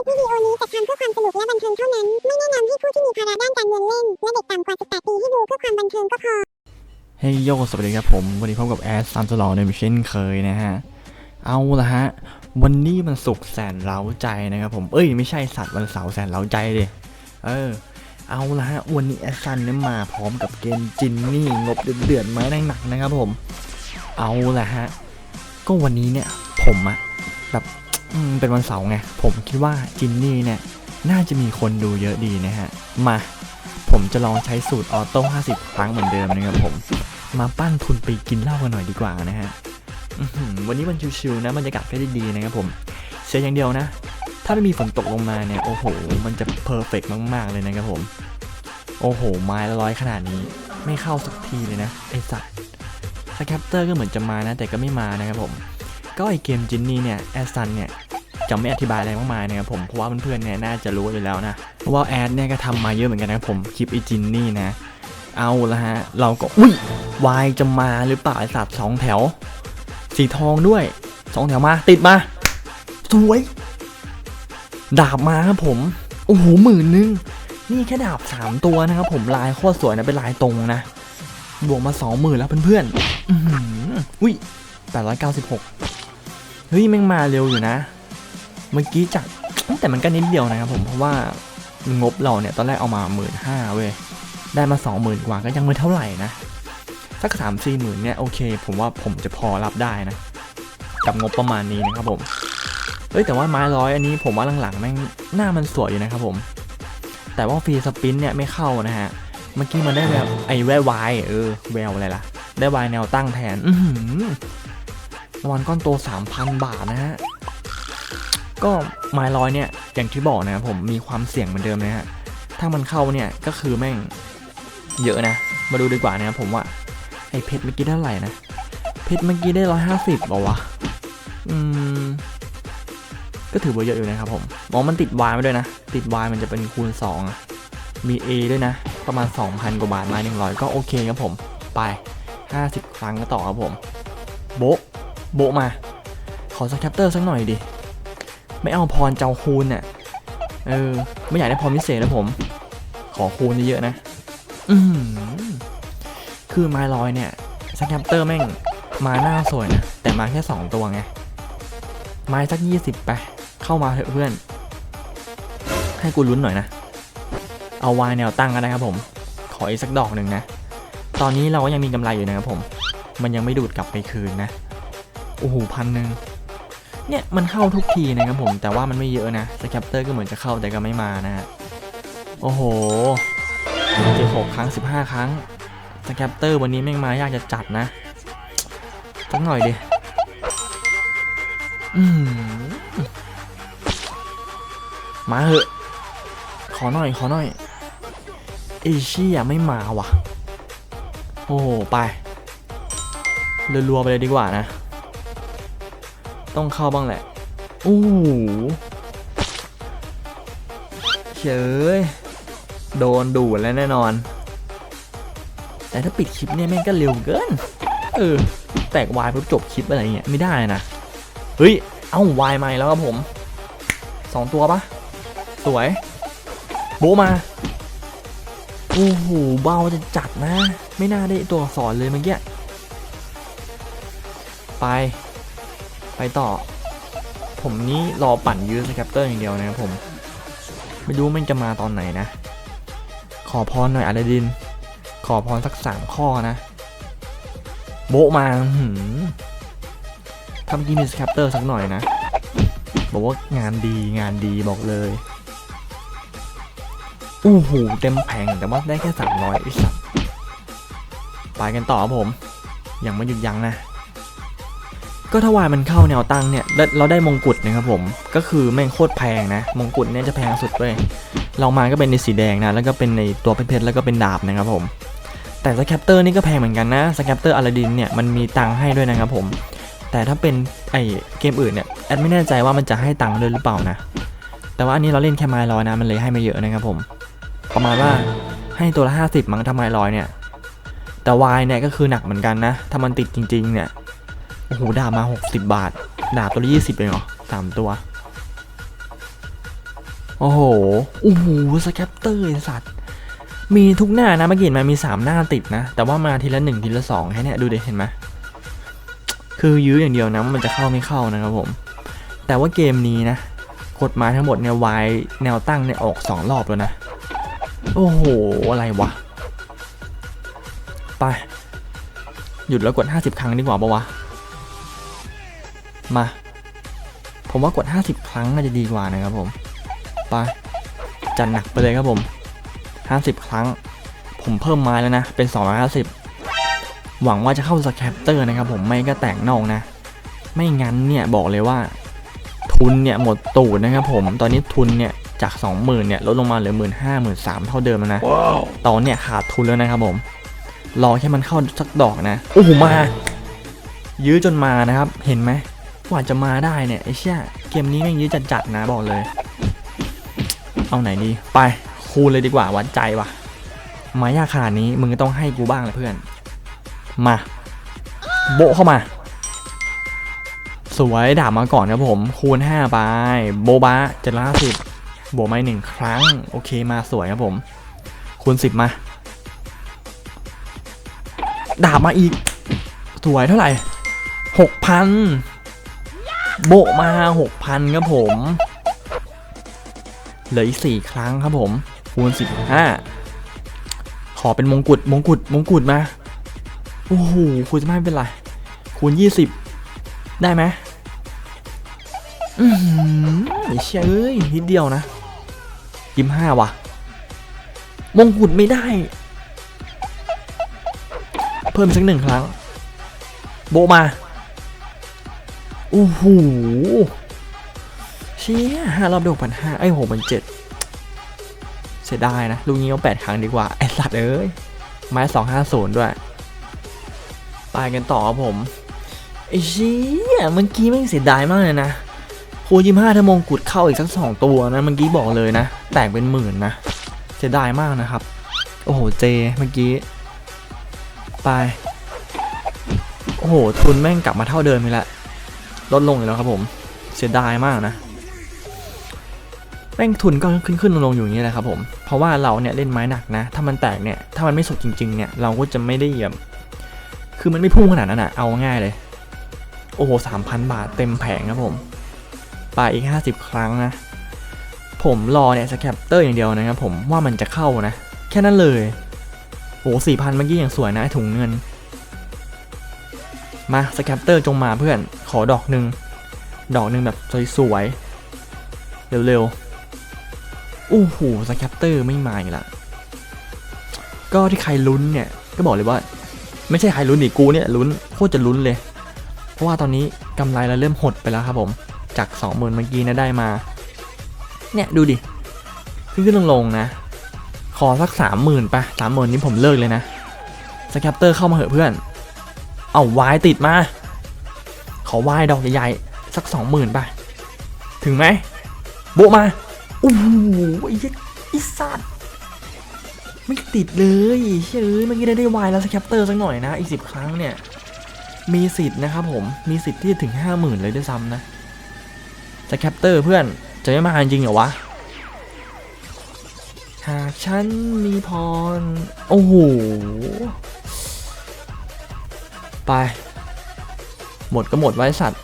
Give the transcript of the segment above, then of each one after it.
ลิปวิดีโอนี้จัดทำเพื่อความสนุกและบันเทิงเท่านั้น ไม่แนะนำให้ผู้ที่มีภาระด้านการเงินเล่น และเด็กต่ำกว่า 18 ปีให้ดูเพื่อความบันเทิงก็พอ เฮ้ยโยสวัสดีครับผม วันนี้พบกับแอสตามตลอในมิเช่นเคยนะฮะ เอาละฮะ วันนี้มันสุกแสนเร้าใจนะครับผม เอ้ยไม่ใช่สัตว์วันเสาร์แสนเร้าใจเดิเออ เอาละฮะ วันนี้แอสซันเนี่ยมาพร้อมกับเกมจินนี่งบเดือดๆไม้หนักๆนะครับผม เอาละฮะ ก็วันนี้เนี่ยผมอะแบบ เป็นวันเสาร์ไง ผมคิดว่าจินนี่เนี่ย น่าจะมีคนดูเยอะดีนะฮะ มา ผมจะลองใช้สูตรออโต้50 ครั้งเหมือนเดิมนะครับผม มาปั้นทุนไปกินเหล้ากันหน่อยดีกว่านะฮะวันนี้มันชิวๆนะบรรยากาศก็ได้ดีนะครับผม เสียอย่างเดียวนะ ถ้าไม่มีฝนตกลงมาเนี่ย โอ้โห มันจะเพอร์เฟกมาก ๆ เลยนะครับผม โอ้โห ไม้ละร้อยขนาดนี้ ไม่เข้าสักทีเลยนะ ไอสัตว์สแคปเตอร์ก็เหมือนจะมานะ แต่ก็ไม่มานะครับผม ก็ไอเกมจินนี่เนี่ย แอสซันเนี่ย จะไม่อธิบายอะไรมากมายนะครับผมเพราะว่าเพื่อนๆเนี่ยน่าจะรู้อยู่แล้วนะว่าแอดเนี่ยก็ทำมาเยอะเหมือนกันนะครับผมคลิปไอจินนี่นะ เอาละฮะ เราก็อุ้ยวายจะมาหรือเปล่าไอสัตว์สองแถว สีทองด้วยสองแถวมา ติดมาสวย ดาบมาครับผมโอ้โหหมื่นนึงนี่แค่ดาบสามตัวนะครับผมลายโคตรสวยนะเป็นลายตรงนะบวกมาสองหมื่นแล้วเพื่อนๆอื้อหืออุ้ยแปดร้อยเก้าสิบหกเฮ้ยแม่งมาเร็วอยู่นะ เมื่อกี้จากแต่มันก็นิดเดียวนะครับผมเพราะว่างบเราเนี่ยตอนแรกเอามาหมื่นห้าเว้ยได้มาสองหมื่นกว่าก็ยังไม่เท่าไหร่นะสักสามสี่หมื่นเนี่ยโอเค ผมว่าผมจะพอรับได้นะ กับงบประมาณนี้นะครับผมเอ้ยแต่ว่าไม้ร้อยอันนี้ผมว่าหลังๆแม่งหน้ามันสวยอยู่นะครับผม แต่ว่าฟรีสปินเนี่ยไม่เข้านะฮะเมื่อกี้มันได้แบบไอ้แวววายเออแววอะไรล่ะ ได้วายแนวตั้งแทน อืรางวัลก้อนโต3,000บาทนะฮะ ก็ไม้ลอยเนี่ยอย่างที่บอกนะครับผมมีความเสี่ยงเหมือนเดิมนะฮะถ้ามันเข้าเนี่ยก็คือแม่งเยอะนะ มาดูดีกว่านะครับผมว่าไอเพชรเมื่อกี้เท่าไหร่นะเพชรเมื่อกี้ได้ร้อยห้าสิบบอกวะอืมก็ถือว่าเยอะอยู่นะครับผมมองมันติดวายมาด้วยนะ ติดวายมันจะเป็นคูณ2อะมี A ด้วยนะ ประมาณ 2,000 กว่าบาทไม้หนึ่งร้อยก็โอเคครับผม ไป 50 ครั้งก็ต่อครับผม โบโบมา ขอสักแคปเตอร์สักหน่อยดิ ไม่เอาพรเจ้าคูณเนี่ยเออ ไม่อยากได้พรพิเศษนะผม ขอคูณเยอะๆนะ อือหือคือไม้ลอยเนี่ยสแคปเตอร์แม่งมาหน้าสวยนะ แต่มาแค่2ตัวไง ไม้สัก20ไป เข้ามาเถอะเพื่อน ให้กูลุ้นหน่อยนะ เอาวายแนวตั้งกันนะครับผม ขออีกสักดอกหนึ่งนะ ตอนนี้เราก็ยังมีกำไรอยู่นะครับผม มันยังไม่ดูดกลับไปคืนนะ โอ้โหพันหนึ่ง เนี่ยมันเข้าทุกทีนะครับผมแต่ว่ามันไม่เยอะนะสแคปเตอร์ก็เหมือนจะเข้าแต่ก็ไม่มานะฮะโอ้โหเจ็ดหกครั้งสิบห้าครั้งสแคปเตอร์วันนี้แม่งมายากจะจัดนะสักหน่อยดิมมาเหอะ ขอหน่อย ขอหน่อยเอเชียไม่มาว่ะ โอ้โห ไป รัวๆไปเลยดีกว่านะ ต้องเข้าบ้างแหละโอ้โหเฉยโดนดูดแล้วแน่นอน แต่ถ้าปิดคลิปเนี่ยแม่งก็เร็วเกิน เออ แตกวายปุ๊บจบคลิปอะไรเงี้ยไม่ได้นะ เฮ้ย เอ้าวายใหม่แล้วครับผมสองตัวปะสวย โบมา โอ้โห เบาจะจัดนะ ไม่น่าได้ตัวสอักษรเลยเมื่อกี้ ไป ไปต่อ ผมนี้รอปั่นยื้อสแคปเตอร์อย่างเดียวนะครับผม ไม่รู้มันจะมาตอนไหนนะ ขอพรหน่อยอลาดิน ขอพรสักสามข้อนะ โบมาหือทำกินมีสแคปเตอร์สักหน่อยนะ บอกว่างานดีงานดีบอกเลยอู้หูเต็มแผงแต่ว่าได้แค่สามร้อยไอ้สัสไปกันต่อครับผม ยังไม่หยุดยั้งนะ ก็ถ้าวายมันเข้าแนวตั้งเนี่ยเราได้มงกุฎนะครับผมก็คือแม่งโคตรแพงนะมงกุฎเนี่ยจะแพงสุดเลยเรามาก็เป็นในสีแดงนะแล้วก็เป็นในตัวเพชรแล้วก็เป็นดาบนะครับผมแต่สแคปเตอร์นี่ก็แพงเหมือนกันนะสแคปเตอร์อลาดินเนี่ยมันมีตังค์ให้ด้วยนะครับผมแต่ถ้าเป็นไอเกมอื่นเนี่ยแอดไม่แน่ใจว่ามันจะให้ตังค์ด้วยหรือเปล่านะแต่ว่าอันนี้เราเล่นแค่ไม้ลอยนะมันเลยให้ไม่เยอะนะครับผมประมาณว่าให้ตัวละ 50 มั้งถ้าไม้ลอยเนี่ยแต่วายเนี่ยก็คือหนักเหมือนกันนะ ถ้ามันติดจริงๆเนี่ย โอ้โหดาบมา 60 บาท ดาบตัวละ20เองเหรอสามตัว โอ้โหโอ้โหสแคปเตอร์สัตว์ มีทุกหน้านะเมื่อกี้มันมี 3 หน้าติดนะ แต่ว่ามาทีละ 1 ทีละ2แค่นี้ดูดิเห็นไหมคือยื้ออย่างเดียวนะว่ามันจะเข้าไม่เข้านะครับผม แต่ว่าเกมนี้นะกดมาทั้งหมดเนี่ยวายแนวตั้งเนี่ยออก 2 รอบแล้วนะ โอ้โห อะไรวะ ไป หยุดแล้วกด 50 ครั้งดีกว่าปะวะ มา ผมว่ากด 50 ครั้งน่าจะดีกว่านะครับผม ไป จัดหนักไปเลยครับผม 50 ครั้ง ผมเพิ่มไม้แล้วนะ เป็น 250 หวังว่าจะเข้าสแคปเตอร์นะครับผม ไม่ก็แตกนอกนะ ไม่งั้นเนี่ยบอกเลยว่า ทุนเนี่ยหมดตูดนะครับผม ตอนนี้ทุนเนี่ยจาก 20,000เนี่ยลดลงมาเหลือ 1 5 0 0 0 0 3เท่าเดิมแล้วนะตอนเนี่ยขาดทุนแล้วนะครับผม รอแค่มันเข้าสักดอกนะ โอ้โหมา ยื้อจนมานะครับ เห็นไหม กว่าจะมาได้เนี่ยไอ้เชี่ยเกมนี้แม่งยื้อจัดๆนะบอกเลย เอาไหนดี ไปคูณเลยดีกว่าวัดใจว่ะ มายากขนาดนี้มึงก็ต้องให้กูบ้างแหละเพื่อน มา โบเข้ามา สวยดาบมาก่อนครับผม คูณ5ไปโบบะเจ็ดร้อยห้าสิบบวกมาหนึ่งครั้ง โอเคมาสวยครับผม คูณ10มา ดาบมาอีก สวยเท่าไหร่หกพัน โบะมาหกพันครับผม เหลืออีกสี่ครั้งครับผม คูณสิบห้าขอเป็นมงกุฎมงกุฎมงกุฎมา โอ้โหคูณจะไม่เป็นไร คูณยี่สิบได้ไหมอือหือไอ้เชี่ยเอ้ยนิดเดียวนะยิ้มห้าว่ะมงกุฎไม่ได้ เพิ่มสักหนึ่งครั้ง โบมา โอ้โหเชี่ยห้ารอบเดียวพันห้าไอ้หกพันเจ็ดเสียดายนะ ลูกนี้เอาแปดครั้งดีกว่า ไอ้สัตว์เอ้ย ไม้สองห้าศูนย์ด้วย ไปกันต่อครับผม ไอ้เชี่ยเมื่อกี้แม่งเสียดายมากเลยนะโคยิมห้าถ้ามงกุฎเข้าอีกสักสองตัวนะเมื่อกี้บอกเลยนะ แตกเป็นหมื่นนะเสียดายมากนะครับ โอ้โหเจเมื่อกี้ไป โอ้โห ทุนแม่งกลับมาเท่าเดิมอีกแล้ว ลดลงอีกแล้วครับผมเสียดายมากนะแม่งทุนก็ขึ้นขึ้นลงลงอยู่อย่างนี้แหละครับผม เพราะว่าเราเนี่ยเล่นไม้หนักนะ ถ้ามันแตกเนี่ย ถ้ามันไม่สุดจริงๆ เนี่ย เราก็จะไม่ได้แบบคือมันไม่พุ่งขนาดนั้นอะเอาง่ายเลย โอ้โหสามพันบาทเต็มแผงครับผมไปอีกห้าสิบครั้งนะ ผมรอเนี่ยสแคปเตอร์อย่างเดียวนะครับผมว่ามันจะเข้านะ แค่นั้นเลย โอ้สี่พันเมื่อกี้อย่างสวยนะถุงเงิน มาสแคปเตอร์จงมาเพื่อนขอดอกหนึ่งดอกหนึ่งแบบสวยๆเร็วๆโอ้โหสแคปเตอร์ไม่มาอีกละก็ที่ใครลุ้นเนี่ยก็บอกเลยว่า ไม่ใช่ใครลุ้นดิกูเนี่ยลุ้นโคตรจะลุ้นเลย เพราะว่าตอนนี้กำไรเราเริ่มหดไปแล้วครับผมจาก20,000เมื่อกี้นะได้มา เนี่ยดูดิขึ้นขึ้นลงๆนะ ขอสักสามหมื่นไปสามหมื่นนี้ผมเลิกเลยนะสแคปเตอร์เข้ามาเหอะเพื่อน เอาวายติดมา ขอวายดอกใหญ่ๆ สักสองหมื่นไป ถึงไหมโบมาโอ้โหไอ้เหี้ยไอ้สัตว์ไม่ติดเลยเฮ้ยเมื่อกี้ได้ได้วายแล้วสแคปเตอร์สักหน่อยนะ อีกสิบครั้งเนี่ย มีสิทธิ์นะครับผม มีสิทธิ์ที่จะถึงห้าหมื่นเลยด้วยซ้ำนะสแคปเตอร์เพื่อนจะไม่มาจริงเหรอวะ หากฉันมีพร โอ้โห ไป หมดก็หมดไว้สัตว์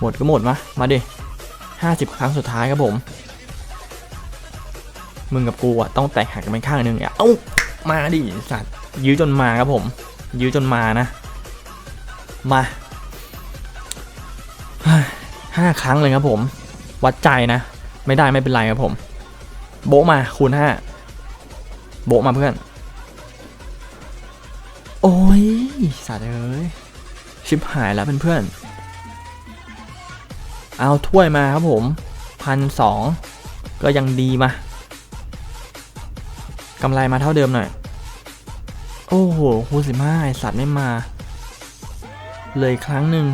หมดก็หมดมา มาดิห้าสิบครั้งสุดท้ายครับผม มึงกับกูอะต้องแตกหักกันไปข้างหนึ่งอะเอ้ามาดิสัตว์ ยื้อจนมาครับผม ยื้อจนมานะ มาห้าครั้งเลยครับผม วัดใจนะ ไม่ได้ไม่เป็นไรครับผม โบมาคูณห้าโบมาเพื่อน อ้ยสัตว์เอ้ยชิบหายแล้วเพื่อนๆเอาถ้วยมาครับผมพันสองก็ยังดีมากำไรมาเท่าเดิมหน่อย โอ้โหคูณสิบห้าไอสัตว์ไม่มา เลยครั้งหนึ่ง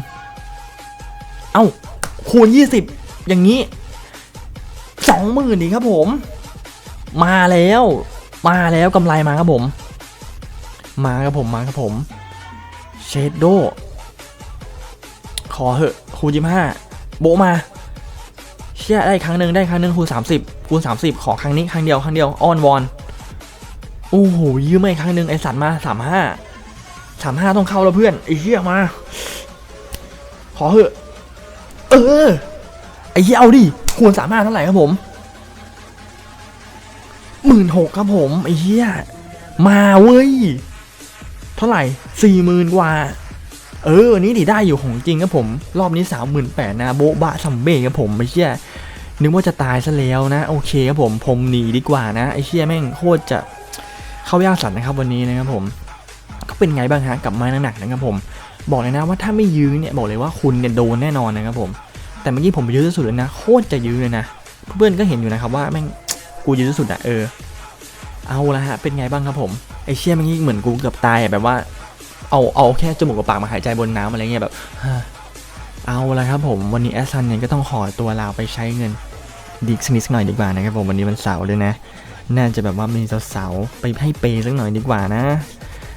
เอ้าคูณยี่สิบอย่างนี้สองหมื่นอีกครับผม มาแล้ว มาแล้วกำไรมาครับผม มาครับผมมาครับผมเชดโดขอเหอะคูณยี่ห้าโบมาเชี่ยได้ครั้งหนึ่งได้ครั้งหนึ่งคูณ30คูณ30ขอครั้งนี้ครั้งเดียวครั้งเดียวอ้อนวอนโอ้โหยืมมาอีกครั้งหนึ่งไอสัตว์มาสามห้าสามห้าต้องเข้าแล้วเพื่อนไอเหี้ยมา ขอเหอะ เออไอเหี้ยเอาดิคูณสามห้าเท่าไหร่ครับผมหมื่นหกครับผมไอเหี้ยมาเว้ย ท่าไหร่สี่หมื่นกว่า เอออันนี้ดิได้อยู่ของจริงครับผม รอบนี้สามหมื่นแปดนะโบ๊ะบะซัมเบ้ครับผมไอ้เชี่ยนึกว่าจะตายซะแล้วนะ โอเคครับผมผมหนีดีกว่านะไอ้เชี่ยแม่งโคตรจะเข้ายากสัตว์นะครับวันนี้นะครับผม ก็เป็นไงบ้างฮะกับไม้หนักๆนะครับผม บอกเลยนะว่าถ้าไม่ยื้อเนี่ยบอกเลยว่าคุณเนี่ยโดนแน่นอนนะครับผม แต่เมื่อกี้ผมยื้อสุดเลยนะ โคตรจะยื้อเลยนะ เพื่อนก็เห็นอยู่นะครับว่าแม่งกูยื้อสุดอะเออ เอาละฮะ เป็นไงบ้างครับผมไอเชี่ยมื่อกี้เหมือนกูเกือบตายแบบว่า เอาเอาแค่จมูกกับปากมาหายใจบนน้ำอะไรเงี้ยแบบเอาละครับผมวันนี้แอสซันเนี่ยก็ต้องขอตัวลาไปใช้เงินดีสักนิดสักหน่อยดีกว่านะครับผมวันนี้มันเสาร์เลยนะ น่าจะแบบว่ามีสาวๆไปให้เปย์สักหน่อยดีกว่านะ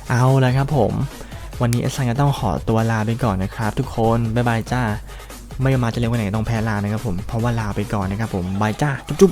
เอาละครับผม วันนี้แอสซันก็ต้องขอตัวลาไปก่อนนะครับ ทุกคนบ๊ายบายจ้าไม่มาจะเร็วกว่าไหนต้องแพ้ลานะครับผมเพราะว่าลาไปก่อนนะครับผมบายจ้าจุ๊บ